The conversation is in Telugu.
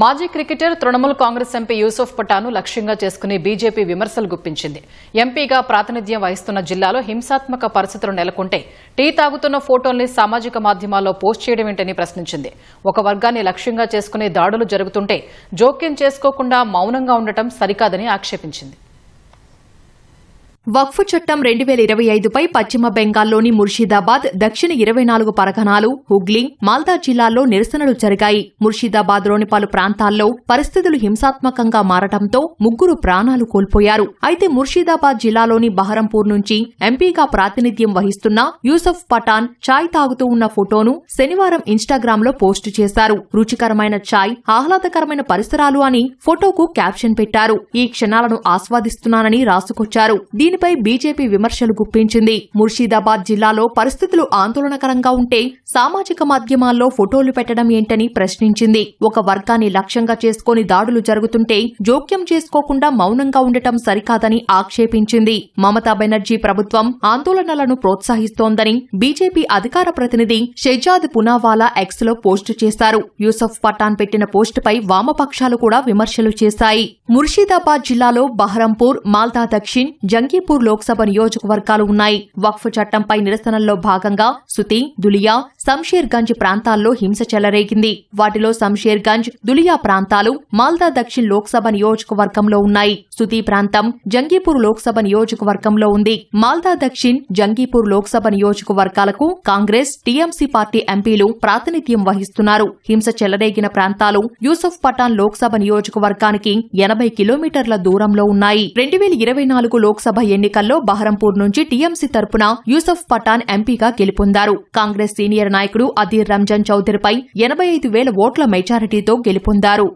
మాజీ క్రికెటర్ తృణమూల్ కాంగ్రెస్ ఎంపీ యూసుఫ్ పటాను లక్ష్యంగా చేసుకుని బీజేపీ విమర్శలు గుప్పించింది. ఎంపీగా ప్రాతినిధ్యం వహిస్తున్న జిల్లాలో హింసాత్మక పరిస్థితులు నెలకొంటే టీ తాగుతున్న ఫోటోల్ని సామాజిక మాధ్యమాల్లో పోస్ట్ చేయడం ఏంటని ప్రశ్నించింది. ఒక వర్గాన్ని లక్ష్యంగా చేసుకుని దాడులు జరుగుతుంటే జోక్యం చేసుకోకుండా మౌనంగా ఉండటం సరికాదని ఆక్షేపించింది. వక్ఫ్ చట్టం రెండు వేల ఇరవై ఐదుపై పశ్చిమ బెంగాల్లోని ముర్షిదాబాద్ దక్షిణ ఇరవై నాలుగు పరగణాలు హుగ్లీ మాల్దా జిల్లాల్లో నిరసనలు జరిగాయి. ముర్షిదాబాద్లోని పలు ప్రాంతాల్లో పరిస్థితులు హింసాత్మకంగా మారటంతో ముగ్గురు ప్రాణాలు కోల్పోయారు. అయితే ముర్షిదాబాద్ జిల్లాలోని బహరంపూర్ నుంచి ఎంపీగా ప్రాతినిధ్యం వహిస్తున్న యూసఫ్ పఠాన్ చాయ్ తాగుతూ ఉన్న ఫోటోను శనివారం ఇన్స్టాగ్రామ్లో పోస్టు చేశారు. రుచికరమైన చాయ్ ఆహ్లాదకరమైన పరిసరాలు అని ఫోటోకు క్యాప్షన్ పెట్టారు. ఈ క్షణాలను ఆస్వాదిస్తున్నానని రాసుకొచ్చారు. దీని దీనిపై బీజేపీ విమర్శలు గుప్పించింది. ముర్షిదాబాద్ జిల్లాలో పరిస్థితులు ఆందోళనకరంగా ఉంటే సామాజిక మాధ్యమాల్లో ఫోటోలు పెట్టడం ఏంటని ప్రశ్నించింది. ఒక వర్గాన్ని లక్ష్యంగా చేసుకుని దాడులు జరుగుతుంటే జోక్యం చేసుకోకుండా మౌనంగా ఉండటం సరికాదని ఆక్షేపించింది. మమతా బెనర్జీ ప్రభుత్వం ఆందోళనలను ప్రోత్సహిస్తోందని బీజేపీ అధికార ప్రతినిధి షెజాద్ పునావాలా ఎక్స్లో పోస్టు చేశారు. యూసఫ్ పఠాన్ పెట్టిన పోస్టుపై వామపక్షాలు కూడా విమర్శలు చేశాయి. ముర్షిదాబాద్ జిల్లాలో బహరంపూర్ మాల్దా దక్షిణ్ లఖీపూర్ లోక్సభ నియోజకవర్గాలు ఉన్నాయి. వక్ఫ్ చట్టంపై నిరసనల్లో భాగంగా సుతి దులియా సంషేర్ గంజ్ ప్రాంతాల్లో హింస చెలరేగింది. వాటిలో సంషేర్ గంజ్ దులియా ప్రాంతాలు మాల్దా దక్షిణ్ లోక్సభ నియోజకవర్గంలో ఉన్నాయి. సుతి ప్రాంతం జంగీపూర్ లోక్సభ నియోజకవర్గంలో ఉంది. మాల్దా దక్షిణ్ జంగీపూర్ లోక్సభ నియోజకవర్గాలకు కాంగ్రెస్ టీఎంసీ పార్టీ ఎంపీలు ప్రాతినిధ్యం వహిస్తున్నారు. హింస చెలరేగిన ప్రాంతాలు యూసఫ్ పఠాన్ లోక్సభ నియోజకవర్గానికి ఎనభై కిలోమీటర్ల దూరంలో ఉన్నాయి. రెండు వేల ఇరవై నాలుగు లోక్సభ ఎన్నికల్లో బహరంపూర్ నుంచి టీఎంసీ తరపున యూసఫ్ పఠాన్ ఎంపీగా గెలుపొందారు. కాంగ్రెస్ సీనియర్ నాయకుడు అధీర్ రంజాన్ చౌదరిపై ఎనభై ఐదు వేల ఓట్ల మెజారిటీతో గెలుపొందారు.